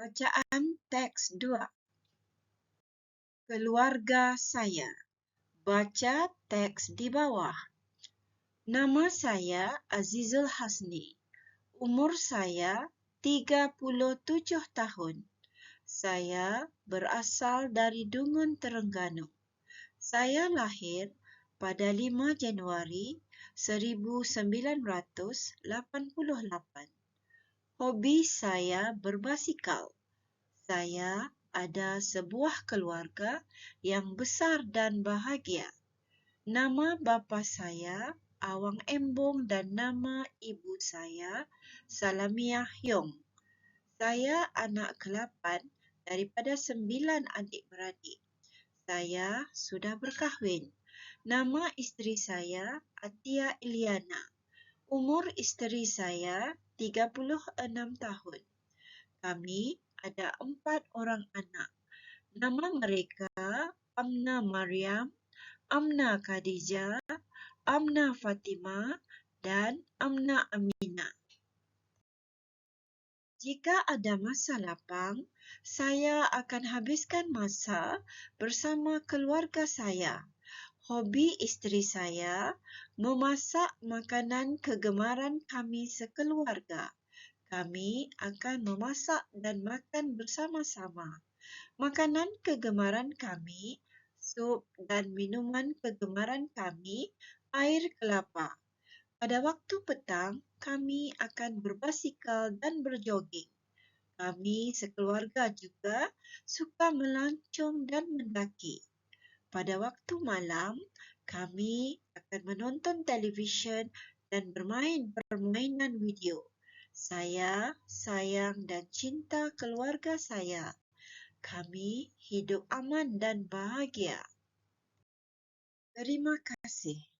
Bacaan teks dua. Keluarga saya. Baca teks di bawah. Nama saya Azizul Hasni. Umur saya 37 tahun. Saya berasal dari Dungun Terengganu. Saya lahir pada 5 Januari 1988. Hobi saya berbasikal. Saya ada sebuah keluarga yang besar dan bahagia. Nama bapa saya Awang Embong dan nama ibu saya Salamiah Hyong. Saya anak ke-8 daripada sembilan adik-beradik. Saya sudah berkahwin. Nama isteri saya Atia Iliana. Umur isteri saya 36 tahun. Kami ada empat orang anak. Nama mereka Amna Maryam, Amna Khadijah, Amna Fatima dan Amna Amina. Jika ada masa lapang, saya akan habiskan masa bersama keluarga saya hobi isteri saya memasak makanan kegemaran kami sekeluarga. Kami akan memasak dan makan bersama-sama. Makanan kegemaran kami, sup dan minuman kegemaran kami, air kelapa. Pada waktu petang, kami akan berbasikal dan berjoging. Kami sekeluarga juga suka melancong dan mendaki. Pada waktu malam, kami akan menonton televisyen dan bermain permainan video. Saya sayang dan cinta keluarga saya. Kami hidup aman dan bahagia. Terima kasih.